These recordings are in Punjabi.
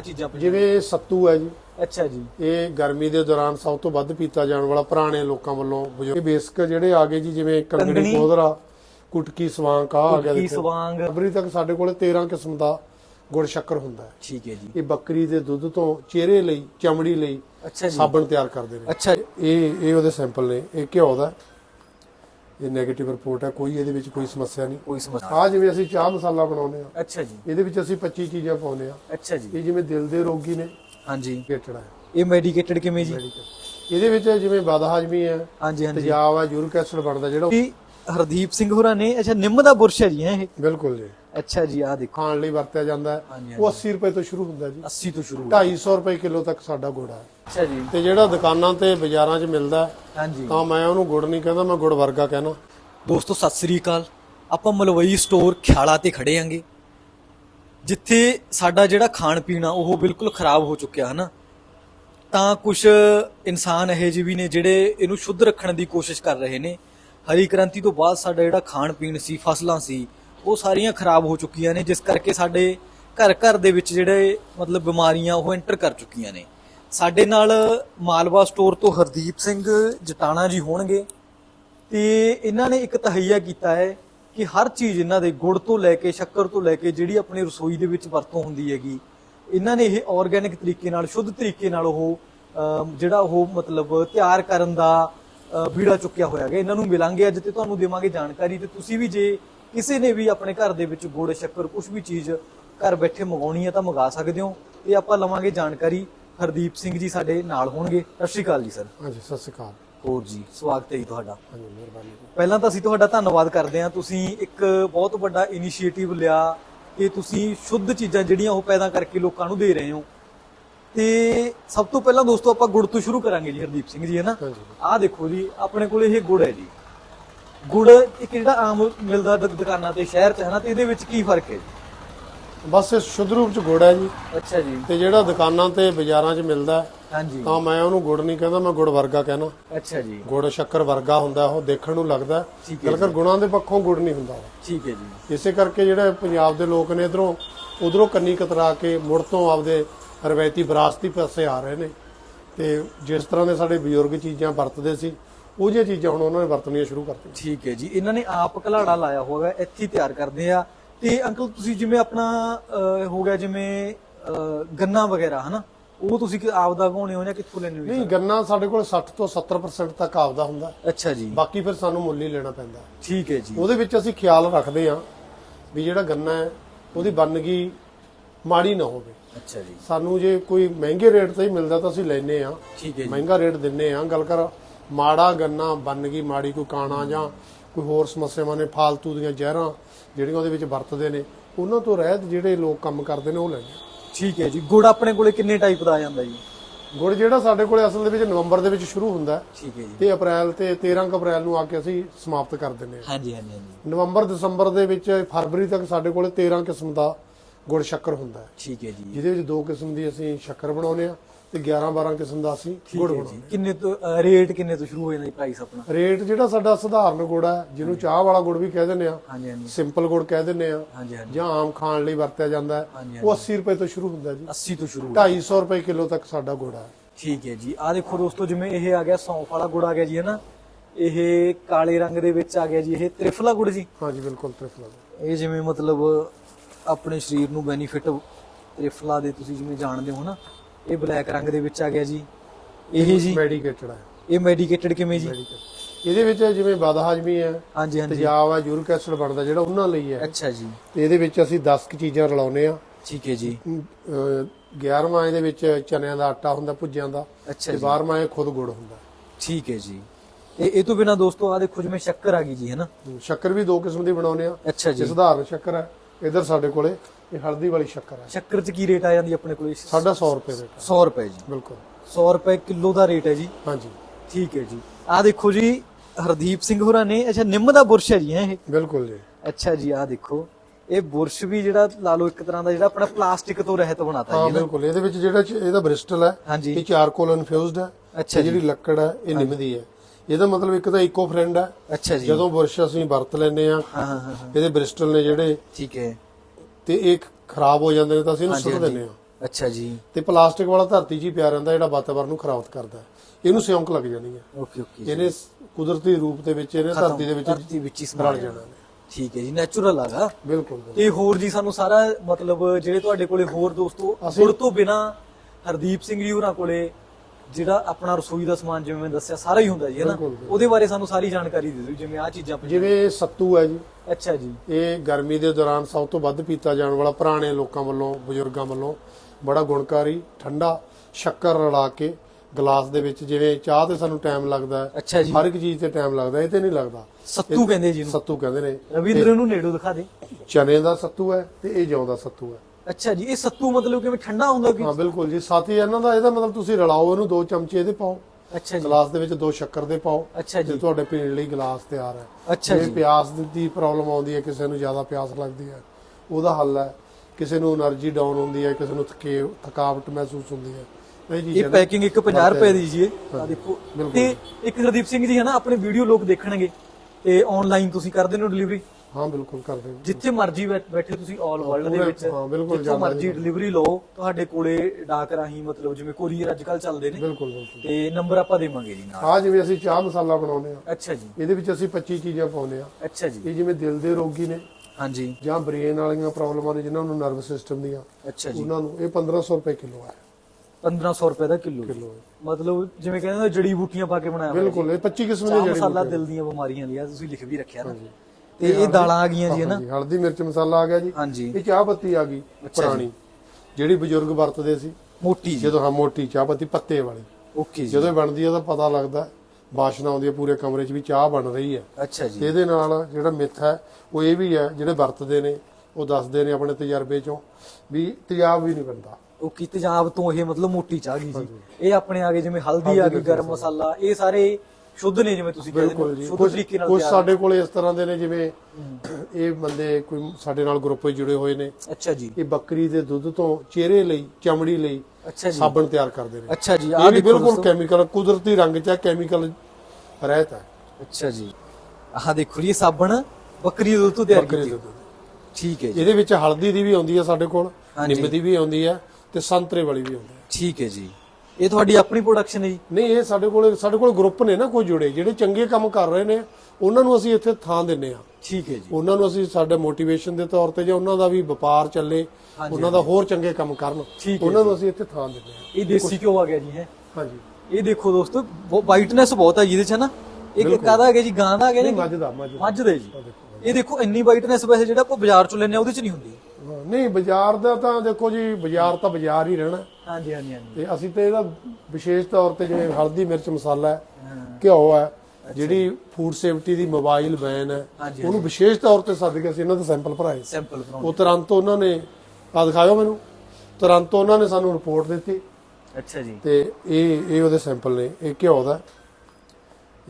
ਚੀਜ਼ਾਂ। ਜਿਵੇਂ ਸੱਤੂ ਹੈ ਜੀ। ਅੱਛਾ ਜੀ। ਇਹ ਗਰਮੀ ਦੇ ਦੌਰਾਨ ਸਭ ਤੋਂ ਵੱਧ ਪੀਤਾ ਜਾਣ ਵਾਲਾ ਪੁਰਾਣੇ ਲੋਕਾਂ ਵੱਲੋਂ ਬਜ਼ੁਰਗ। ਬੇਸਿਕ ਜਿਹੜੇ ਆ ਗਏ ਜੀ ਜਿਵੇਂ ਕੰਗਣੀ, ਕੋਧਰਾ ਕੁਟਕੀ ਸਵਾਂਕ ਆ ਆ ਗਿਆ ਕੀ ਦੇਖੋ। ਸਵਾਂਗ। ਫਰਵਰੀ ਤੱਕ ਸਾਡੇ ਕੋਲੇ 13 ਕਿਸਮ ਦਾ ਗੁੜ ਸ਼ੱਕਰ ਹੁੰਦਾ ਹੈ। ਠੀਕ ਹੈ ਜੀ। ਇਹ ਬੱਕਰੀ ਦੇ ਦੁੱਧ ਤੋਂ ਚਿਹਰੇ ਲਈ ਚਮੜੀ ਲਈ ਅੱਛਾ ਜੀ। ਸਾਬਣ ਤਿਆਰ ਕਰਦੇ ਨੇ। ਅੱਛਾ। ਇਹ ਇਹ ਉਹਦੇ ਸੈਂਪਲ ਨੇ। ਇਹ ਘਿਓ ਦਾ ਇਹ 네ਗੇਟਿਵ ਰਿਪੋਰਟ ਹੈ ਕੋਈ ਇਹਦੇ ਵਿੱਚ ਕੋਈ ਸਮੱਸਿਆ ਨਹੀਂ। ਕੋਈ ਸਮੱਸਿਆ ਆ ਜਿਵੇਂ ਅਸੀਂ ਚਾਹ ਮਸਾਲਾ ਬਣਾਉਂਦੇ ਆ ਅੱਛਾ ਜੀ। ਇਹਦੇ ਵਿੱਚ ਅਸੀਂ 25 ਚੀਜ਼ਾਂ ਪਾਉਂਦੇ ਆ ਅੱਛਾ ਜੀ। ਇਹ ਜਿਵੇਂ ਦਿਲ ਦੇ ਰੋਗੀ ਨੇ ਹਾਂਜੀ। ਗੇਟੜਾ ਹੈ ਇਹ ਮੈਡੀਕੇਟਡ ਕਿਵੇਂ ਜੀ? ਇਹਦੇ ਵਿੱਚ ਜਿਵੇਂ ਬਦਹਾਜ਼ਮੀ ਹੈ ਹਾਂਜੀ ਹਾਂਜੀ। ਤੇਜ਼ਾਬ ਹੈ ਯੂਰਿਕ ਐਸਿਡ ਬਣਦਾ ਜਿਹੜਾ ਹਰਦੀਪ ਸਿੰਘ ਹੋਰਾਂ ਨੇ ਅੱਛਾ ਨਿੰਮ ਦਾ ਬੁਰਸ਼ ਹੈ ਜੀ ਇਹ? ਬਿਲਕੁਲ ਜੀ। ਅੱਛਾ ਜੀ ਆ ਦੇਖੋ। ਖਾਣ ਲਈ ਵਰਤਿਆ ਜਾਂਦਾ ਹੈ। ਹਾਂਜੀ, ਉਹ 80 ਰੁਪਏ ਤੋਂ ਸ਼ੁਰੂ ਹੁੰਦਾ ਜੀ। 80 ਤੋਂ ਸ਼ੁਰੂ 250 ਰੁਪਏ ਕਿਲੋ ਤੱਕ ਸਾਡਾ ਗੁੜ ਹੈ। ਅੱਛਾ ਜੀ। ਤੇ ਜਿਹੜਾ ਦੁਕਾਨਾਂ ਤੇ ਬਾਜ਼ਾਰਾਂ 'ਚ ਮਿਲਦਾ ਹੈ, ਹਾਂਜੀ। ਤਾਂ ਮੈਂ ਉਹਨੂੰ ਗੁੜ ਨਹੀਂ ਕਹਿੰਦਾ ਮੈਂ ਗੁੜ ਵਰਗਾ ਕਹਿਣਾ। ਦੋਸਤੋ ਸਤਿ ਸ੍ਰੀ ਅਕਾਲ। ਆਪਾਂ ਮਲਵਈ ਸਟੋਰ ਖਿਆਲਾ ਤੇ ਖੜੇ ਆਂਗੇ। ਜਿੱਥੇ ਸਾਡਾ ਜਿਹੜਾ ਖਾਣ ਪੀਣਾ ਉਹ ਬਿਲਕੁਲ ਖਰਾਬ ਹੋ ਚੁੱਕਿਆ ਹਨਾ? ਤਾਂ ਕੁਝ ਇਨਸਾਨ ਇਹੋ ਜਿਹੇ ਵੀ ਨੇ ਜਿਹੜੇ ਇਹਨੂੰ ਸ਼ੁੱਧ ਰੱਖਣ ਦੀ ਕੋਸ਼ਿਸ਼ ਕਰ ਰਹੇ ਨੇ। ਹਰੀ ਕ੍ਰਾਂਤੀ ਤੋਂ ਬਾਅਦ ਸਾਡਾ ਜਿਹੜਾ ਖਾਣ ਪੀਣ ਸੀ ਫਸਲਾਂ ਸੀ ਉਹ ਸਾਰੀਆਂ ਖਰਾਬ ਹੋ ਚੁੱਕੀਆਂ ਨੇ, ਜਿਸ ਕਰਕੇ ਸਾਡੇ ਘਰ ਘਰ ਦੇ ਵਿੱਚ ਜਿਹੜੇ ਮਤਲਬ ਬਿਮਾਰੀਆਂ ਉਹ ਐਂਟਰ ਕਰ ਚੁੱਕੀਆਂ ਨੇ। ਸਾਡੇ ਨਾਲ ਮਾਲਵਾ ਸਟੋਰ ਤੋਂ ਹਰਦੀਪ ਸਿੰਘ ਜਟਾਣਾ ਜੀ ਹੋਣਗੇ ਤੇ ਇਹਨਾਂ ਨੇ ਇੱਕ ਤਹਈਆ ਕੀਤਾ ਹੈ ਕਿ ਹਰ ਚੀਜ਼ ਇਹਨਾਂ ਦੇ ਗੁੜ ਤੋਂ ਲੈ ਕੇ, ਸ਼ੱਕਰ ਤੋਂ ਲੈ ਕੇ ਜਿਹੜੀ ਆਪਣੀ ਰਸੋਈ ਦੇ ਵਿੱਚ ਵਰਤੋਂ ਹੁੰਦੀ ਹੈਗੀ, ਇਹਨਾਂ ਨੇ ਇਹ ਆਰਗੈਨਿਕ ਤਰੀਕੇ ਨਾਲ, ਸ਼ੁੱਧ ਤਰੀਕੇ ਨਾਲ ਉਹ ਜਿਹੜਾ ਉਹ ਮਤਲਬ ਤਿਆਰ ਕਰਨ ਦਾ ਬੀੜਾ ਚੁੱਕਿਆ ਹੋਇਆ ਹੈ ਇਹਨਾਂ ਨੂੰ ਮਿਲਾਂਗੇ ਅੱਜ ਤੇ ਤੁਹਾਨੂੰ ਦੇਵਾਂਗੇ ਜਾਣਕਾਰੀ ਤੇ ਤੁਸੀਂ ਵੀ ਜੇ ਕਿਸੇ ਨੇ ਵੀ ਆਪਣੇ ਘਰ ਦੇ ਵਿੱਚ ਗੁੜ ਸ਼ੱਕਰ ਕੁਝ ਵੀ ਚੀਜ਼ ਘਰ ਬੈਠੇ ਮੰਗਾਉਣੀ ਹੈ ਤਾਂ ਮੰਗਾ ਸਕਦੇ ਹੋ। ਤੇ ਆਪਾਂ ਲਵਾਂਗੇ ਜਾਣਕਾਰੀ। ਹਰਦੀਪ ਸਿੰਘ ਜੀ ਸਾਡੇ ਨਾਲ ਹੋਣਗੇ। ਸਤਿ ਸ਼੍ਰੀ ਅਕਾਲ ਜੀ ਸਰ। ਹਾਂਜੀ ਸਤਿ ਸ਼੍ਰੀ ਅਕਾਲ। ਹੋਰ ਜੀ ਸਵਾਗਤ ਹੈ ਜੀ ਤੁਹਾਡਾ। ਹਾਂਜੀ ਮਿਹਰਬਾਨੀ। ਪਹਿਲਾਂ ਤਾਂ ਅਸੀਂ ਤੁਹਾਡਾ ਧੰਨਵਾਦ ਕਰਦੇ ਹਾਂ। ਤੁਸੀਂ ਇੱਕ ਬਹੁਤ ਵੱਡਾ ਇਨੀਸ਼ੀਏਟਿਵ ਲਿਆ ਕਿ ਤੁਸੀਂ ਸ਼ੁੱਧ ਚੀਜ਼ਾਂ ਜਿਹੜੀਆਂ ਉਹ ਪੈਦਾ ਕਰਕੇ ਲੋਕਾਂ ਨੂੰ ਦੇ ਰਹੇ ਹੋ। ਤੇ ਸਭ ਤੋਂ ਪਹਿਲਾਂ ਦੋਸਤੋ ਆਪਾਂ ਗੁੜ ਤੋਂ ਸ਼ੁਰੂ ਕਰਾਂਗੇ ਜੀ ਹਰਦੀਪ ਸਿੰਘ ਜੀ ਹੈ ਨਾ? ਆਹ ਦੇਖੋ ਜੀ ਆਪਣੇ ਕੋਲ ਇਹ ਗੁੜ ਹੈ ਜੀ। ਗੁੜ ਇੱਕ ਜਿਹੜਾ ਆਮ ਮਿਲਦਾ ਦੁ- ਦੁਕਾਨਾਂ ਤੇ ਸ਼ਹਿਰ 'ਚ ਹੈ ਨਾ ਤੇ ਇਹਦੇ ਵਿੱਚ ਕੀ ਫ਼ਰਕ ਹੈ? ਬਸ ਇਹ ਸ਼ੁੱਧ ਰੂਪ 'ਚ ਗੁੜ ਹੈ ਜੀ। ਅੱਛਾ ਜੀ। ਤੇ ਜਿਹੜਾ ਦੁਕਾਨਾਂ ਤੇ ਬਾਜ਼ਾਰਾਂ 'ਚ ਮਿਲਦਾ ਹੈ, ਹਾਂਜੀ। ਤਾਂ ਮੈਂ ਉਹਨੂੰ ਗੁੜ ਨਹੀਂ ਕਹਿੰਦਾ ਮੈਂ ਗੁੜ ਵਰਗਾ ਕਹਿਣਾ। ਅੱਛਾ ਜੀ। ਗੁੜ ਸ਼ੱਕਰ ਵਰਗਾ ਹੁੰਦਾ ਉਹ ਦੇਖਣ ਨੂੰ ਲੱਗਦਾ ਠੀਕ ਹੈ ਗੁਣਾਂ ਦੇ ਪੱਖੋਂ ਗੁੜ ਨਹੀਂ ਹੁੰਦਾ। ਉਹ। ਠੀਕ ਹੈ ਜੀ। ਇਸੇ ਕਰਕੇ ਜਿਹੜੇ ਪੰਜਾਬ ਦੇ ਲੋਕ ਨੇ ਇਧਰੋਂ ਉਧਰੋਂ ਕੰਨੀ ਕਤਰਾ ਕੇ ਮੁੜ ਤੋਂ ਆਪਦੇ ਰਵਾਇਤੀ ਵਿਰਾਸਤੀ ਪਾਸੇ ਆ ਰਹੇ ਨੇ। ਤੇ ਜਿਸ ਤਰ੍ਹਾਂ ਦੇ ਸਾਡੇ ਬਜ਼ੁਰਗ ਚੀਜ਼ਾਂ ਵਰਤਦੇ ਸੀ ਉਹ ਜਿਹੀਆਂ ਚੀਜ਼ਾਂ ਹੁਣ ਉਹਨਾਂ ਨੇ ਵਰਤਣੀਆਂ ਸ਼ੁਰੂ ਕਰਤੀਆਂ ਠੀਕ ਹੈ ਜੀ। ਇਹਨਾਂ ਨੇ ਆਪ ਘਲਾੜਾ ਲਾਇਆ ਹੋਗਾ ਇੱਥੇ ਤਿਆਰ ਕਰਦੇ ਆ। ਤੇ ਅੰਕਲ ਤੁਸੀਂ ਜਿਵੇਂ ਆਪਣਾ ਅਹ, ਹੋ ਗਿਆ ਜਿਵੇਂ ਅਹ, ਗੰਨਾ ਵਗੈਰਾ ਹਨਾ? ਉਹ ਤੁਸੀਂ ਕਿ ਆਪ ਦਾ ਉਗਾਉਂਦੇ ਹੋ ਜਾਂ ਕਿੱਥੋਂ ਹੋ ਜੀ? ਨਹੀਂ ਗੰਨਾ ਸਾਡੇ ਕੋਲ 60 ਤੋਂ 70% ਤੱਕ ਆਪਦਾ ਹੁੰਦਾ ਅੱਛਾ ਜੀ। ਬਾਕੀ ਫਿਰ ਸਾਨੂੰ ਮੁੱਲ ਹੀ ਲੈਣਾ ਪੈਂਦਾ ਠੀਕ ਹੈ ਜੀ। ਉਹਦੇ ਵਿੱਚ ਅਸੀਂ ਖਿਆਲ ਰੱਖਦੇ ਹਾਂ ਵੀ ਜਿਹੜਾ ਗੰਨਾ ਹੈ ਉਹਦੀ ਬੰਨਗੀ ਮਾੜੀ ਨਾ ਹੋਵੇ। ਅੱਛਾ ਜੀ। ਸਾਨੂੰ ਜੇ ਕੋਈ ਮਹਿੰਗੇ ਰੇਟ ਤੇ ਹੀ ਮਿਲਦਾ ਤਾਂ ਅਸੀਂ ਲੈਨੇ ਆ ਠੀਕ ਹੈ ਜੀ। ਮਹਿੰਗਾ ਰੇਟ ਦਿੰਨੇ ਆ ਗੱਲ ਕਰ ਮਾੜਾ ਗੰਨਾ ਬੰਨਗੀ ਮਾੜੀ ਕੋਈ ਕਾਣਾ ਜਾਂ ਕੋਈ ਹੋਰ ਸਮੱਸਿਆਵਾਂ ਨੇ ਫਾਲਤੂ ਦੀਆਂ ਜ਼ਹਿਰਾਂ ਜਿਹੜੀਆਂ ਉਹਦੇ ਵਿੱਚ ਵਰਤਦੇ ਨੇ ਉਹਨਾਂ ਤੋਂ ਰਹਿਤ ਜਿਹੜੇ ਲੋਕ ਕੰਮ ਕਰਦੇ ਨੇ ਉਹ ਲੈਣੇ ਠੀਕ ਹੈ ਜੀ। ਗੁੜ ਆਪਣੇ ਕੋਲੇ ਕਿੰਨੇ ਟਾਈਪ ਦਾ ਆ ਜਾਂਦਾ ਜੀ? ਗੁੜ ਜਿਹੜਾ ਸਾਡੇ ਕੋਲੇ ਅਸਲ ਦੇ ਵਿੱਚ ਨਵੰਬਰ ਦੇ ਵਿੱਚ ਸ਼ੁਰੂ ਹੁੰਦਾ ਹੈ ਠੀਕ ਹੈ ਜੀ। ਤੇ ਅਪ੍ਰੈਲ ਤੇ 13 ਕੁ ਅਪ੍ਰੈਲ ਨੂੰ ਆ ਕੇ ਅਸੀਂ ਸਮਾਪਤ ਕਰ ਦਿੰਨੇ ਆ ਹਾਂਜੀ ਹਾਂਜੀ ਹਾਂਜੀ। ਨਵੰਬਰ ਦਸੰਬਰ ਦੇ ਵਿੱਚ ਫਰਵਰੀ ਤੱਕ ਸਾਡੇ ਕੋਲੇ 13 ਕਿਸਮ ਦਾ ਗੁੜ ਸ਼ੱਕਰ ਹੁੰਦਾ ਹੈ। ਠੀਕ ਹੈ ਜੀ। ਜਿਹਦੇ ਵਿੱਚ ਦੋ ਕਿਸਮ ਦੀ ਅਸੀਂ ਸ਼ੱਕਰ ਬਣਾਉਂਦੇ ਆ ਤੇ 11 12 ਕਿਸਮ ਦਾ ਅਸੀਂ ਗੁੜ ਹੈ ਬਣਾਉਂਦੇ ਕਿੰਨੇ ਤੋਂ ਰੇਟ ਕਿੰਨੇ ਤੋਂ ਸ਼ੁਰੂ ਹੋ ਜਾਂਦਾ ਜੀ ਪ੍ਰਾਈਸ ਆਪਣਾ? ਹਾਂ। ਰੇਟ ਜਿਹੜਾ ਸਾਡਾ ਸਧਾਰਨ ਗੁੜ ਹੈ ਜਿਹਨੂੰ ਚਾਹ ਵਾਲਾ ਗੁੜ ਵੀ ਕਹਿ ਦਿੰਦੇ ਆ ਹਾਂਜੀ ਹਾਂਜੀ। ਸਿੰਪਲ ਗੁੜ ਕਹਿ ਦਿੰਦੇ ਆ ਹਾਂਜੀ ਹਾਂਜੀ। ਜਾਂ ਆਮ ਖਾਣ ਲਈ ਵਰਤਿਆ ਜਾਂਦਾ ਹੈ ਹਾਂਜੀ, ਉਹ 80 ਰੁਪਏ ਤੋਂ ਸ਼ੁਰੂ ਹੁੰਦਾ ਜੀ। 80 ਤੋਂ ਸ਼ੁਰੂ 250 ਰੁਪਏ ਕਿਲੋ ਤੱਕ ਸਾਡਾ ਗੁੜ ਹੈ। ਠੀਕ ਹੈ ਜੀ। ਆ ਦੇਖੋ ਦੋਸਤੋ ਜਿਵੇਂ ਇਹ ਆ ਗਿਆ ਸੌਂਫ ਵਾਲਾ ਗੁੜ ਆ ਗਿਆ ਜੀ ਹੈ ਨਾ? ਇਹ ਕਾਲੇ ਰੰਗ ਦੇ ਵਿੱਚ ਆ ਗਿਆ ਜੀ ਇਹ ਤ੍ਰਿਫਲਾ ਗੁੜ ਜੀ। ਹਾਂਜੀ ਬਿਲਕੁਲ ਤ੍ਰਿਫਲਾ ਇਹ ਜਿਵੇਂ ਮਤਲਬ ਆਪਣੇ ਸਰੀਰ ਨੂੰ ਬੈਨੀਫਿਟ ਤ੍ਰਿਫਲਾ ਦੇ ਤੁਸੀਂ ਜਿਵੇਂ ਜਾਣਦੇ ਹੋ ਨਾ ਇਹ ਬਲੈਕ ਰੰਗ ਦੇ ਵਿੱਚ ਆ ਗਿਆ ਜੀ। ਇਹ ਜੀ। ਮੈਡੀਕੇਟਡ ਹੈ ਇਹ ਮੈਡੀਕੇਟਡ ਕਿਵੇਂ ਜੀ? ਇਹਦੇ ਵਿੱਚ ਜਿਵੇਂ ਬਦਹਾਜ਼ਮੀ ਹੈ ਹਾਂਜੀ ਹਾਂਜੀ। ਤੇਜ਼ਾਬ ਹੈ ਯੂਰਿਕ ਐਸਿਡ ਬਣਦਾ ਜਿਹੜਾ ਉਹਨਾਂ ਲਈ ਹੈ ਅੱਛਾ ਜੀ। ਤੇ ਇਹਦੇ ਵਿੱਚ ਅਸੀਂ 10 ਕੁ ਚੀਜ਼ਾਂ ਰਲਾਉਨੇ ਆ। ਠੀਕ ਹੈ ਜੀ। 11ਵਾਂ ਇਹਦੇ ਵਿੱਚ ਚਨਿਆਂ ਦਾ ਆਟਾ ਹੁੰਦਾ ਭੁੱਜਿਆਂ ਦਾ। ਅੱਛਾ ਤੇ ਜੀ। 12ਵਾਂ ਇਹ ਖੁਦ ਗੁੜ ਹੁੰਦਾ। ਠੀਕ ਹੈ ਜੀ। ਇਹ ਇਹ ਤੋਂ ਬਿਨਾ ਦੋਸਤੋ ਆ ਦੇਖੋ ਜਿਵੇਂ ਸ਼ੱਕਰ ਆ ਗਈ ਜੀ ਹੈ ਨਾ? ਸ਼ੱਕਰ ਵੀ ਦੋ ਕਿਸਮ ਦੀ ਬਣਾਉਨੇ ਆ। ਅੱਛਾ ਜੀ। ਸਧਾਰਨ ਸ਼ੱਕਰ ਹੈ ਇਧਰ ਸਾਡੇ ਕੋਲੇ ਇਹ ਹਲਦੀ ਵਾਲੀ ਸ਼ੱਕਰ ਹੈ ਸ਼ੱਕਰ ਚ ਕੀ ਰੇਟ ਆ ਜਾਂਦੀ ਆਪਣੇ ਕੋਲ? ਸਾਡਾ 100 ਰੁਪਏ ਰੇਟ ਹੈ 100 ਰੁਪਏ ਜੀ। ਬਿਲਕੁਲ। 100 ਰੁਪਏ ਕਿਲੋ ਦਾ ਰੇਟ ਹੈ ਜੀ। ਹਾਂਜੀ। ਠੀਕ ਹੈ ਜੀ। ਆ ਦੇਖੋ ਜੀ ਹਰਦੀਪ ਸਿੰਘ ਹੋਰਾਂ ਨੇ ਅੱਛਾ ਨਿੰਮ ਦਾ ਬੁਰਸ਼ ਹੈ ਜੀ ਇਹ? ਬਿਲਕੁਲ ਜੀ। ਅੱਛਾ ਜੀ ਆ ਦੇਖੋ। ਇਹ ਬੁਰਸ਼ ਵੀ ਜਿਹੜਾ ਲਾ ਲਓ ਇੱਕ ਤਰ੍ਹਾਂ ਦਾ ਜਿਹੜਾ ਆਪਣਾ ਪਲਾਸਟਿਕ ਤੋਂ ਰਹਿਤ ਬਣਾਤਾ ਹਾਂ ਜੀ ਨਾ ਬਿਲਕੁਲ। ਇਹਦੇ ਵਿੱਚ ਜਿਹੜਾ ਇਹਦਾ ਬ੍ਰਿਸਟਲ ਹੈ ਹਾਂਜੀ ਇਹ ਚਾਰਕੋਲ ਇਨਫਿਊਜ਼ਡ ਹੈ ਅੱਛਾ ਜਿਹੜੀ ਲੱਕੜ ਹੈ ਇਹ ਨਿੰਮ ਦੀ ਹੈ। ਇਹਦਾ ਮਤਲਬ ਇੱਕ ਤਾਂ ਇਕੋ ਫਰੈਂਡ ਹੈ। ਅੱਛਾ ਜੀ। ਜਦੋਂ ਬੁਰਸ਼ ਅਸੀਂ ਵਰਤ ਲੈਨੇ ਆ ਹਾਂ ਹਾਂ ਹਾਂ ਹਾਂ, ਇਹਦੇ ਬ੍ਰਿਸਟਲ ਨੇ ਜਿਹੜੇ ਠੀਕ ਹੈ। ਤੇ ਇਹ ਖਰਾਬ ਹੋ ਜਾਂਦੇ ਨੇ ਤਾਂ ਅਸੀਂ ਇਹਨੂੰ ਸੁੱਟ ਦਿੰਨੇ ਆ ਅੱਛਾ ਜੀ। ਤੇ ਪਲਾਸਟਿਕ ਵਾਲਾ ਧਰਤੀ ਹੀ ਪਿਆ ਰਹਿੰਦਾ ਜਿਹੜਾ ਵਾਤਾਵਰਨ ਨੂੰ ਖਰਾਬ ਕਰਦਾ। ਹੈ। ਇਹਨੂੰ ਸਿਉਂਕ ਲੱਗ ਜਾਣੀ ਹੈ। ਓਕੇ ਓਕੇ ਇਹਨੇ ਕੁਦਰਤੀ ਰੂਪ ਦੇ ਵਿੱਚ ਇਹਨੇ ਧਰਤੀ ਦੇ ਵਿੱਚ ਧਰਤੀ ਵਿੱਚ ਹੀ ਸਮਾ ਰਲ ਜਾਣਾ ਠੀਕ ਹੈ ਜੀ ਨੈਚੁਰਲ ਆਗਾ ਬਿਲਕੁਲ ਤੇ ਹੋਰ ਜੀ ਸਾਨੂੰ ਸਾਰਾ ਮਤਲਬ ਜਿਹੜੇ ਤੁਹਾਡੇ ਕੋਲੇ ਹੋਰ ਦੋਸਤੋ ਗੁੜ ਤੋਂ ਬਿਨਾ ਹਰਦੀਪ ਸਿੰਘ ਜੀ ਹੋਰਾਂ ਕੋਲੇ ਜਿਹੜਾ ਆਪਣਾ ਰਸੋਈ ਦਾ ਸਮਾਨ ਜਿਵੇਂ ਮੈਂ ਦੱਸਿਆ ਸਾਰਾ ਹੀ ਹੁੰਦਾ ਜੀ ਹੈ ਨਾ? ਬਿਲਕੁਲ, ਬਿਲਕੁਲ। ਉਹਦੇ ਬਾਰੇ ਸਾਨੂੰ ਸਾਰੀ ਜਾਣਕਾਰੀ ਦੇ ਦਿਓ ਜਿਵੇਂ ਆ ਚੀਜ਼ਾਂ। ਜਿਵੇਂ ਸੱਤੂ ਹੈ ਜੀ। ਅੱਛਾ ਜੀ। ਇਹ ਗਰਮੀ ਦੇ ਦੌਰਾਨ ਸਭ ਤੋਂ ਵੱਧ ਪੀਤਾ ਜਾਣ ਵਾਲਾ ਪੁਰਾਣੇ ਲੋਕਾਂ ਵੱਲੋਂ ਬਜ਼ੁਰਗਾਂ ਵੱਲੋਂ ਬੜਾ ਗੁਣਕਾਰੀ ਠੰਡਾ ਸ਼ੱਕਰ ਰਲਾ ਕੇ ਗਲਾਸ ਦੇ ਵਿੱਚ ਜਿਵੇਂ ਚਾਹ ਤੇ ਸਾਨੂੰ ਟਾਈਮ ਲੱਗਦਾ ਹੈ ਅੱਛਾ ਜੀ। ਹਰ ਇੱਕ ਚੀਜ਼ ਤੇ ਟਾਈਮ ਲੱਗਦਾ ਇਹ ਤੇ ਨਹੀਂ ਲੱਗਦਾ। ਸੱਤੂ ਕਹਿੰਦੇ ਜੀ ਇਹਨੂੰ। ਸੱਤੂ ਕਹਿੰਦੇ ਨੇ। ਰਵਿੰਦਰ ਨੂੰ ਨੇੜੋਂ ਦਿਖਾ ਦੇ। ਚਨੇ ਦਾ ਸੱਤੂ ਹੈ ਤੇ ਇਹ ਜੌਂ ਦਾ ਸੱਤੂ ਹੈ। ਅੱਛਾ ਜੀ ਇਹ ਸੱਤੂ ਮਤਲਬ ਕਿਵੇਂ ਠੰਡਾ ਹੁੰਦਾ ਕਿ ਹਾਂ ਬਿਲਕੁਲ ਜੀ। ਸਾਥੀ ਇਹਨਾਂ ਦਾ ਇਹਦਾ ਮਤਲਬ ਤੁਸੀਂ ਰਲਾਓ ਇਹਨੂੰ ਦੋ ਚਮਚੇ ਇਹਦੇ ਪਾਓ। ਅੱਛਾ ਜੀ। ਗਲਾਸ ਦੇ ਵਿੱਚ ਦੋ ਸ਼ੱਕਰ ਦੇ ਪਾਓ। ਅੱਛਾ ਜੀ। ਤੇ ਤੁਹਾਡੇ ਪੀਣ ਲਈ ਗਲਾਸ ਤਿਆਰ ਹੈ। ਅੱਛਾ ਜੀ ਪਿਆਸ ਦੀ ਪ੍ਰੋਬਲਮ ਆਉਂਦੀ ਹੈ ਕਿਸੇ ਨੂੰ ਜ਼ਿਆਦਾ ਪਿਆਸ ਲੱਗਦੀ ਹੈ ਉਹਦਾ ਹੱਲ ਹੈ। ਕਿਸੇ ਨੂੰ એનર્ਜੀ ਡਾਊਨ ਹੁੰਦੀ ਹੈ ਕਿਸੇ ਨੂੰ ਥਕੇ ਥਕਾਵਟ ਮਹਿਸੂਸ ਹੁੰਦੀ ਹੈ। ਇਹ ਪੈਕਿੰਗ ਇੱਕ 50 ਰੁਪਏ ਦੀ ਜੀ ਆ ਤੇ ਇੱਕ ਹਰਦੀਪ ਸਿੰਘ ਜੀ ਹੈ ਨਾ ਆਪਣੇ ਵੀਡੀਓ ਲੋਕ ਦੇਖਣਗੇ। ਤੇ ਆਨਲਾਈਨ ਤੁਸੀਂ ਕਰਦੇ ਹੋ ਡਿਲੀਵਰੀ ਹਾਂ ਬਿਲਕੁਲ ਕਰਦੇ ਹਾਂ। ਜਿੱਥੇ ਮਰਜ਼ੀ ਬੈ- ਬੈਠੇ ਤੁਸੀਂ ਆਲ ਵਰਲਡ ਦੇ ਪੂਰੇ- ਵਿੱਚ ਹਾਂ, ਬਿਲਕੁਲ ਜਿੱਥੋਂ ਜਾਂਦਾ ਮਰਜ਼ੀ ਡਿਲੀਵਰੀ ਲਓ ਤੁਹਾਡੇ ਕੋਲੇ ਡਾਕ ਰਾਹੀਂ ਮਤਲਬ ਜਿਵੇਂ ਕੋਰੀਅਰ ਅੱਜ ਕੱਲ ਚੱਲਦੇ ਨੇ ਬਿਲਕੁਲ ਬਿਲਕੁਲ। ਤੇ ਨੰਬਰ ਆਪਾਂ ਦੇਵਾਂਗੇ ਜੀ ਨਾਲ। ਆ ਜਿਵੇਂ ਅਸੀਂ ਚਾਹ ਮਸਾਲਾ ਬਣਾਉਂਦੇ ਆ ਅੱਛਾ ਜੀ। ਇਹਦੇ ਵਿੱਚ ਅਸੀਂ 25 ਚੀਜ਼ਾਂ ਪਾਉਂਦੇ ਆ ਅੱਛਾ ਜੀ। ਇਹ ਜਿਵੇਂ ਦਿਲ ਦੇ ਰੋਗੀ ਨੇ ਹਾਂਜੀ। ਜਾਂ ਬ੍ਰੇਨ ਵਾਲੀਆਂ ਪ੍ਰੋਬਲਮਾਂ ਨੇ ਜਿਨ੍ਹਾਂ ਨੂੰ ਨਰਵਸ ਸਿਸਟਮ ਦੀਆਂ ਅੱਛਾ ਜੀ। ਉਹਨਾਂ ਨੂੰ ਇਹ 1500 ਰੁਪਏ ਕਿਲੋ ਹੈ। 1500 ਰੁਪਏ ਦਾ ਕਿਲੋ ਕਿਲੋ ਮਤਲਬ ਜਿਵੇਂ ਕਹਿੰਦੇ ਨੇ ਜੜੀ ਬੂਟੀਆਂ ਪਾ ਕੇ ਬਣਾਇਆ ਹੋਇਆ ਬਿਲਕੁਲ ਇਹ 25 ਕਿਸਮ ਚਾਹ ਦੀ ਜੜੀ ਮਸਾਲਾ ਦਿਲ ਦੀਆਂ ਬਿਮਾਰੀਆਂ ਲਈ ਆ ਤੁਸੀਂ ਲਿਖ ਵੀ ਰੱਖਿਆ ਨਾ। ਤੇ ਇਹ ਦਾਲਾਂ ਆ ਗਈਆਂ ਜੀ ਹੈ ਨਾ? ਜੀ ਹਲਦੀ ਮਿਰਚ ਮਸਾਲਾ ਆ ਗਿਆ ਜੀ। ਹਾਂਜੀ ਇਹ ਚਾਹ ਪੱਤੀ ਆ ਗਈ ਪੁਰਾਣੀ। ਜਿਹੜੀ ਬਜ਼ੁਰਗ ਵਰਤਦੇ ਸੀ। ਮੋਟੀ ਜਦੋਂ ਹਾਂ ਮੋਟੀ ਚਾਹ ਪੱਤੀ ਪੱਤੇ ਵਾਲੀ। ਓਕੇ ਜੀ। ਜਦੋਂ ਬਣਦੀ ਹੈ ਤਾਂ ਪਤਾ ਲੱਗਦਾ ਹੈ, ਬਾਸ਼ਨਾ ਆਉਂਦੀ ਹੈ ਪੂਰੇ ਕਮਰੇ 'ਚ ਵੀ ਚਾਹ ਬਣ ਰਹੀ ਹੈ ਅੱਛਾ ਜੀ। ਇਹਦੇ ਨਾਲ ਜਿਹੜਾ ਮਿੱਥ ਹੈ ਉਹ ਇਹ ਵੀ ਹੈ ਜਿਹੜੇ ਵਰਤਦੇ ਨੇ ਉਹ ਦੱਸਦੇ ਨੇ ਆਪਣੇ ਤਜਰਬੇ 'ਚੋਂ ਵੀ ਤੇਜ਼ਾਬ ਵੀ ਨਹੀਂ ਬਣਦਾ। ਉਹ ਕੀ ਤੇਜ਼ਾਬ ਤੋਂ ਇਹ ਮਤਲਬ ਮੋਟੀ ਚਾਹ ਗਈ ਜੀ ਇਹ ਆਪਣੇ ਆ ਗਏ ਜਿਵੇਂ ਹਲਦੀ ਆ ਗਈ ਗਰਮ ਮਸਾਲਾ ਇਹ ਸਾਰੇ ਸ਼ੁੱਧ ਨੇ ਜਿਵੇਂ ਤੁਸੀਂ ਕਹਿੰਦੇ ਬਿਲਕੁਲ ਹੋ ਜੀ। ਸ਼ੁੱਧ ਤਰੀਕੇ ਨਾਲ ਕੁਝ ਸਾਡੇ ਕੋਲ ਇਸ ਤਰ੍ਹਾਂ ਦੇ ਨੇ ਜਿਵੇਂ ਇਹ ਬੰਦੇ ਕੋਈ ਸਾਡੇ ਨਾਲ ਗਰੁੱਪ ਵਿੱਚ ਜੁੜੇ ਹੋਏ ਨੇ। ਅੱਛਾ ਜੀ। ਇਹ ਬੱਕਰੀ ਦੇ ਦੁੱਧ ਤੋਂ ਚਿਹਰੇ ਲਈ ਚਮੜੀ ਲਈ ਅੱਛਾ ਜੀ। ਸਾਬਣ ਤਿਆਰ ਕਰਦੇ ਨੇ। ਅੱਛਾ ਜੀ ਆ ਵੀ ਬਿਲਕੁਲ ਕੈਮੀਕਲ ਕੁਦਰਤੀ ਰੰਗ 'ਚ ਹੈ ਕੈਮੀਕਲ ਰਹਿਤ ਹੈ ਅੱਛਾ ਜੀ। ਆਹ ਦੇਖੋ ਜੀ ਇਹ ਸਾਬਣ ਬੱਕਰੀ ਦੇ ਦੁੱਧ ਤੋਂ ਤਿਆਰ ਕੀਤੀ। ਠੀਕ ਹੈ ਜੀ। ਇਹਦੇ ਵਿੱਚ ਹਲਦੀ ਦੀ ਵੀ ਆਉਂਦੀ ਹੈ ਸਾਡੇ ਕੋਲ। ਨਿੰਮ ਦੀ ਵੀ ਆਉਂਦੀ ਹੈ ਤੇ ਸੰਤਰੇ ਵਾਲੀ ਵੀ ਆਉਂਦੀ ਹੈ ਠੀਕ ਹੈ ਜੀ। ਇਹ ਤੁਹਾਡੀ ਆਪਣੀ ਪ੍ਰੋਡਕਸ਼ਨ ਹੈ ਜੀ? ਨਹੀਂ ਇਹ ਸਾਡੇ ਕੋਲ ਸਾਡੇ ਕੋਲ ਗਰੁੱਪ ਨੇ ਨਾ ਕੋਈ ਜੁੜੇ। ਜਿਹੜੇ ਚੰਗੇ ਕੰਮ ਕਰ ਰਹੇ ਨੇ ਉਹਨਾਂ ਨੂੰ ਅਸੀਂ ਇੱਥੇ ਥਾਂ ਦਿੰਨੇ ਆ ਠੀਕ ਹੈ ਜੀ। ਉਹਨਾਂ ਨੂੰ ਅਸੀਂ ਸਾਡੇ ਮੋਟੀਵੇਸ਼ਨ ਦੇ ਤੌਰ ਤੇ ਜਾਂ ਉਹਨਾਂ ਦਾ ਵੀ ਵਪਾਰ ਚੱਲੇ ਉਹਨਾਂ ਦਾ ਹੋਰ ਚੰਗੇ ਕੰਮ ਕਰਨ ਉਹਨਾਂ ਨੂੰ ਅਸੀਂ ਇੱਥੇ ਥਾਂ ਦਿੰਨੇ ਆ ਇਹ ਦੇਸੀ ਘਿਓ ਆ ਗਿਆ ਜੀ ਹੈ। ਹਾਂਜੀ। ਇਹ ਦੇਖੋ ਦੋਸਤੋ ਵਾਈਟਨੈਸ ਬਹੁਤ ਹੈ ਜਿਹਦੇ ਚ ਨਾ। ਇਹ ਕਾਹਦਾ ਹੈ ਜੀ ਗਾਂ ਦਾ ਹੈ ਨਹੀਂ ਜੀ। ਮੱਝ ਦਾ ਮੱਝ ਦਾ। ਜੀ। ਇਹ ਦੇਖੋ ਇੰਨੀ ਵਾਈਟਨੈਸ ਵੈਸੇ ਜਿਹੜਾ ਆਪਾਂ ਬਾਜ਼ਾਰ ਚੋਂ ਲੈਂਦੇ ਆ ਉਹਦੇ ਚ ਨਹੀਂ ਹੁੰਦੀ। ਨਹੀਂ ਬਾਜ਼ਾਰ ਦਾ ਤਾਂ ਦੇਖੋ ਜੀ ਬਾਜ਼ਾਰ ਤਾਂ ਬਾਜ਼ਾਰ ਹੀ ਰਹਿਣਾ। ਹਾਂਜੀ ਹਾਂਜੀ ਹਾਂਜੀ। ਤੇ ਅਸੀਂ ਤੇ ਇਹਦਾ ਵਿਸ਼ੇਸ਼ ਤੌਰ ਤੇ ਜਿਵੇਂ ਹਲਦੀ ਮਿਰਚ ਮਸਾਲਾ ਹੈ ਘਿਓ ਹੈ ਜਿਹੜੀ ਫੂਡ ਸੇਫਟੀ ਦੀ ਮੋਬਾਈਲ ਵੈਨ ਹੈ ਉਹਨੂੰ ਵਿਸ਼ੇਸ਼ ਤੌਰ ਤੇ ਸੱਦ ਕੇ ਅਸੀਂ ਇਹਨਾਂ ਦੇ ਸੈਂਪਲ ਭਰਾਏ। ਸੈਂਪਲ ਉਹ ਤੁਰੰਤ ਉਹਨਾਂ ਨੇ ਆ ਦਿਖਾਇਓ ਮੈਨੂੰ। ਤੁਰੰਤ ਉਹਨਾਂ ਨੇ ਸਾਨੂੰ ਰਿਪੋਰਟ ਦਿੱਤੀ। ਅੱਛਾ ਜੀ। ਤੇ ਇਹ ਇਹ ਉਹਦੇ ਸੈਂਪਲ ਨੇ ਇਹ ਘਿਓ ਦਾ।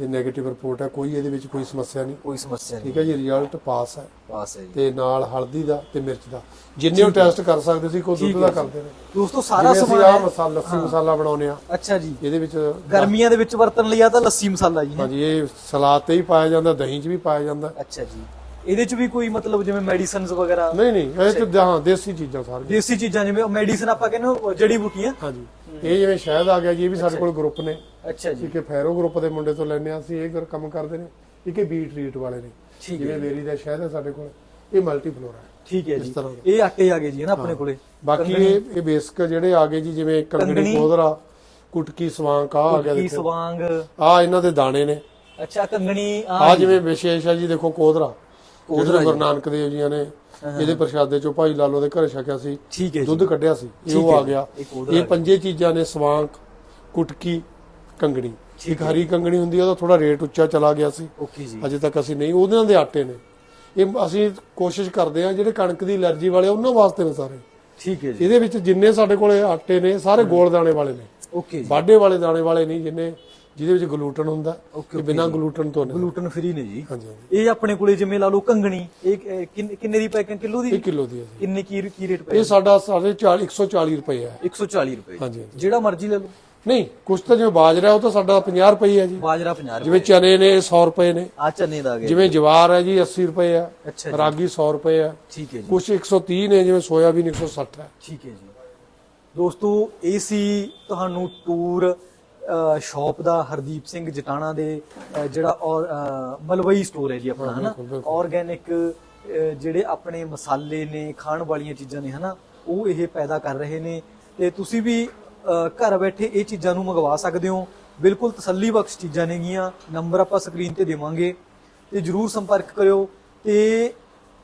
ਇਹ 네ਗੇਟਿਵ ਰਿਪੋਰਟ ਹੈ ਕੋਈ ਇਹਦੇ ਵਿੱਚ ਕੋਈ ਸਮੱਸਿਆ ਨਹੀਂ। ਕੋਈ ਸਮੱਸਿਆ ਨਹੀਂ। ਠੀਕ ਹੈ ਜੀ ਰਿਜ਼ਲਟ ਪਾਸ ਹੈ ਪਾਸ ਹੈ ਜੀ। ਤੇ ਨਾਲ ਹਲਦੀ ਦਾ ਤੇ ਮਿਰਚ ਦਾ। ਜਿੰਨੇ ਉਹ ਟੈਸਟ ਕਰ ਸਕਦੇ ਸੀ ਕੋਈ ਦੁੱਧ ਦਾ ਕਰਦੇ ਨੇ। ਦੋਸਤੋ ਸਾਰਾ ਸਮਾਨ ਹੈ। ਮਸਾਲਾ ਲੱਸੀ ਮਸਾਲਾ ਬਣਾਉਨੇ ਆ ਅੱਛਾ ਜੀ। ਇਹਦੇ ਵਿੱਚ ਗਰਮੀਆਂ ਦੇ ਵਿੱਚ ਵਰਤਣ ਲਈ ਆ ਤਾਂ ਲੱਸੀ ਮਸਾਲਾ ਜੀ ਹੈ। ਹਾਂਜੀ ਇਹ ਸਲਾਦ ਤੇ ਹੀ ਪਾਇਆ ਜਾਂਦਾ ਦਹੀਂ 'ਚ ਵੀ ਪਾਇਆ ਜਾਂਦਾ। ਅੱਛਾ ਜੀ। ਇਹਦੇ ਚ ਵੀ ਕੋਈ ਮਤਲਬ ਜਿਵੇਂ ਮੈਡੀਸਿਨਸ ਵਗੈਰਾ? ਨਹੀਂ ਨਹੀਂ ਇਹ ਤੇ ਹਾਂ ਦੇਸੀ ਚੀਜ਼ਾਂ ਸਾਰੀਆਂ। ਦੇਸੀ ਚੀਜ਼ਾਂ ਜਿਵੇਂ ਮੈਡੀਸਿਨ ਆਪਾਂ ਕਹਿੰਦੇ ਜੜੀ ਬੂਟੀਆਂ। ਹਾਂਜੀ। ਇਹ ਜਿਵੇਂ ਸ਼ਹਿਦ ਆ ਗਿਆ ਜੀ ਇਹ ਵੀ ਸਾਡੇ ਕੋਲ ਗਰੁੱਪ ਨੇ। ਅੱਛਾ ਜੀ। ਇੱਕ ਇਹ ਫੈਰੋ ਗਰੁੱਪ ਦੇ ਮੁੰਡੇ ਤੋਂ ਲੈਨੇ ਆ ਅਸੀਂ ਇਹ ਕੰਮ ਕਰਦੇ ਨੇ। ਇੱਕ ਇਹ ਬੀ ਟਰੀਟ ਵਾਲੇ ਨੇ। ਠੀਕ ਜਿਵੇਂ ਮੇਰੀ ਦਾ ਸ਼ਹਿਦ ਹੈ ਸਾਡੇ ਕੋਲ ਇਹ ਮਲਟੀ ਫਲੋਰਾ ਹੈ। ਠੀਕ ਹੈ ਜੀ। ਤਰ੍ਹਾਂ ਦਾ। ਇਹ ਆਟੇ ਆ ਗਏ ਜੀ ਨਾ ਆਪਣੇ ਕੋਲੇ? ਬਾਕੀ ਇਹ ਇਹ ਬੇਸਿਕ ਜਿਹੜੇ ਆ ਗਏ ਜੀ ਜਿਵੇਂ ਕੰਗਣੀ ਕੰਗਣੀ। ਕੋਦਰਾ ਕੁਟਕੀ ਸਵਾਂਕ ਆ ਆ ਗਿਆ ਕੀ ਦੇਖੋ। ਸਵਾਂਗ। ਆ ਇਹਨਾਂ ਦੇ ਦਾਣੇ ਨੇ। ਅੱਛਾ ਕੰਗਣੀ ਆ ਆ ਜਿਵੇਂ ਵਿਸ਼ੇਸ਼ ਹੈ ਜੀ ਦੇਖੋ ਕੋਦਰਾ ਕੋਦਰਾ ਕੋਦਰਾ ਜੀ। ਗੁਰੂ ਨਾਨਕ ਦੇਵ ਜੀਆਂ ਨੇ ਇਹਦੇ ਪ੍ਰਸ਼ਾਦੇ ਚੋਂ ਭਾਈ ਲਾਲੋ ਦੇ ਘਰੇ ਛਕਿਆ ਸੀ ਠੀਕ ਹੈ ਜੀ। ਦੁੱਧ ਕੱਢਿਆ ਸੀ ਇਹ ਠੀਕ ਉਹ ਹੈ ਆ ਜੀ। ਗਿਆ। ਇਹ ਪੰਜੇ ਚੀਜ਼ਾਂ ਨੇ ਸਵਾਂਕ ਕੁਟਕੀ ਕੰਗਣੀ। ਇੱਕ ਹਰੀ ਕੰਗਣੀ ਹੁੰਦੀ ਆ ਉਹਦਾ ਥੋੜਾ ਰੇਟ ਉੱਚਾ ਚਲਾ ਗਿਆ ਸੀ। ਓਕੇ ਜੀ। ਅਜੇ ਤੱਕ ਅਸੀਂ ਨਹੀਂ ਉਹਨਾਂ ਦੇ ਆਟੇ ਨੇ। ਇਹ ਅਸੀਂ ਕੋਸ਼ਿਸ਼ ਕਰਦੇ ਆ ਜਿਹੜੇ ਕਣਕ ਦੀ ਐਲਰਜੀ ਵਾਲੇ ਉਹਨਾਂ ਵਾਸਤੇ ਨੇ ਸਾਰੇ। ਠੀਕ ਹੈ ਜੀ। ਇਹਦੇ ਵਿੱਚ ਜਿੰਨੇ ਸਾਡੇ ਕੋਲੇ ਆਟੇ ਨੇ ਸਾਰੇ ਗੋਲ ਦਾਣੇ ਵਾਲੇ ਨੇ। ਓਕੇ ਜੀ। ਬਾਡੇ ਵਾਲੇ ਦਾਣੇ ਵਾਲੇ ਨਹੀਂ ਜਿੰਨੇ ਜਿਹਦੇ ਵਿੱਚ ਗਲੂਟਨ ਹੁੰਦਾ ਇਹ ਬਿਨਾਂ ਗਲੂਟਨ ਤੋਂ ਨੇ। ਗਲੂਟਨ ਫ੍ਰੀ ਨੇ ਜੀ। ਇਹ ਆਪਣੇ ਕੋਲੇ ਜਿਵੇਂ ਲਾ ਲਓ ਕੰਗਣੀ ਇਹ ਕਿੰਨ- ਦੀ ਪੈਕਿੰਗ ਕਿਲੋ ਦੀ? 1 ਕਿਲੋ ਦੀ ਹੈ ਕਿੰਨੇ ਕੀ ਕੀ ਰੇਟ ਪੈ ਇਹ ਸਾਡਾ ਸਾਡੇ 40 140 ਰੁਪਏ ਹੈ। 140 ਰੁਪਏ। ਜਿਹੜਾ ਮਰਜ਼ੀ ਲੈ ਲਓ। ਨਹੀਂ ਕੁਛ ਤਾਂ ਜਿਵੇਂ ਬਾਜਰਾ ਉਹ ਤਾਂ ਸਾਡਾ 50 ਰੁਪਏ ਹੈ ਜੀ। ਬਾਜਰਾ 50 ਰੁਪਏ। ਜਿਵੇਂ ਚਨੇ ਨੇ ਇਹ 100 ਰੁਪਏ ਨੇ। ਆ ਚਨੇ ਦਾ ਆ ਗਿਆ ਜਿਵੇਂ ਜਵਾਰ ਹੈ ਜੀ 80 ਰੁਪਏ ਜੀ। ਰਾਗੀ 100 ਰੁਪਏ ਹੈ ਠੀਕ ਹੈ ਜੀ। ਕੁਛ 130 ਨੇ ਜਿਵੇਂ ਸੋਇਆਬੀਨ 160 ਹੈ। ਠੀਕ ਹੈ ਜੀ। ਦੋਸਤੋ ਇਹ ਸੀ ਤੁਹਾਨੂੰ ਟੂਰ ਸ਼ਾਪ ਦਾ ਹਰਦੀਪ ਸਿੰਘ ਜਟਾਣਾ ਦੇ ਜਿਹੜਾ ਔਰ ਮਲਵਈ ਸਟੋਰ ਹੈ ਜੀ ਆਪਣਾ ਹਨਾ। ਆਰਗੈਨਿਕ ਜਿਹੜੇ ਆਪਣੇ ਮਸਾਲੇ ਨੇ ਖਾਣ ਵਾਲੀਆਂ ਚੀਜ਼ਾਂ ਨੇ ਹਨਾ? ਉਹ ਇਹ ਪੈਦਾ ਕਰ ਰਹੇ ਨੇ। ਤੇ ਤੁਸੀਂ ਵੀ ਘਰ ਬੈਠੇ ਇਹ ਚੀਜ਼ਾਂ ਨੂੰ ਮੰਗਵਾ ਸਕਦੇ ਹੋ। ਬਿਲਕੁਲ ਤਸੱਲੀ ਬਖਸ਼ ਚੀਜ਼ਾਂ ਨੇਗੀਆਂ ਨੰਬਰ ਆਪਾਂ ਸਕਰੀਨ ਤੇ ਦੇਵਾਂਗੇ। ਤੇ ਜਰੂਰ ਸੰਪਰਕ ਕਰਿਓ। ਤੇ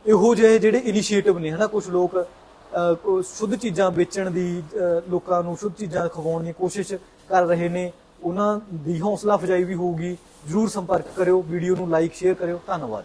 ਇਹੋ ਜਿਹੇ ਜਿਹੜੇ ਇਨੀਸ਼ੀਏਟਿਵ ਨੇ, ਹਨਾ ਕੁਝ ਲੋਕ ਸ਼ੁੱਧ ਚੀਜ਼ਾਂ ਵੇਚਣ ਦੀ ਲੋਕਾਂ ਨੂੰ ਸ਼ੁੱਧ ਚੀਜ਼ਾਂ ਖਵਾਉਣ ਦੀ ਕੋਸ਼ਿਸ਼ ਕਰ ਰਹੇ ਨੇ, ਉਹਨਾਂ ਦੀ ਹੌਸਲਾ ਅਫਜਾਈ ਵੀ ਹੋਊਗੀ। ਜਰੂਰ ਸੰਪਰਕ ਕਰਿਓ, ਵੀਡੀਓ ਨੂੰ ਲਾਈਕ, ਸ਼ੇਅਰ ਕਰਿਓ। ਧੰਨਵਾਦ।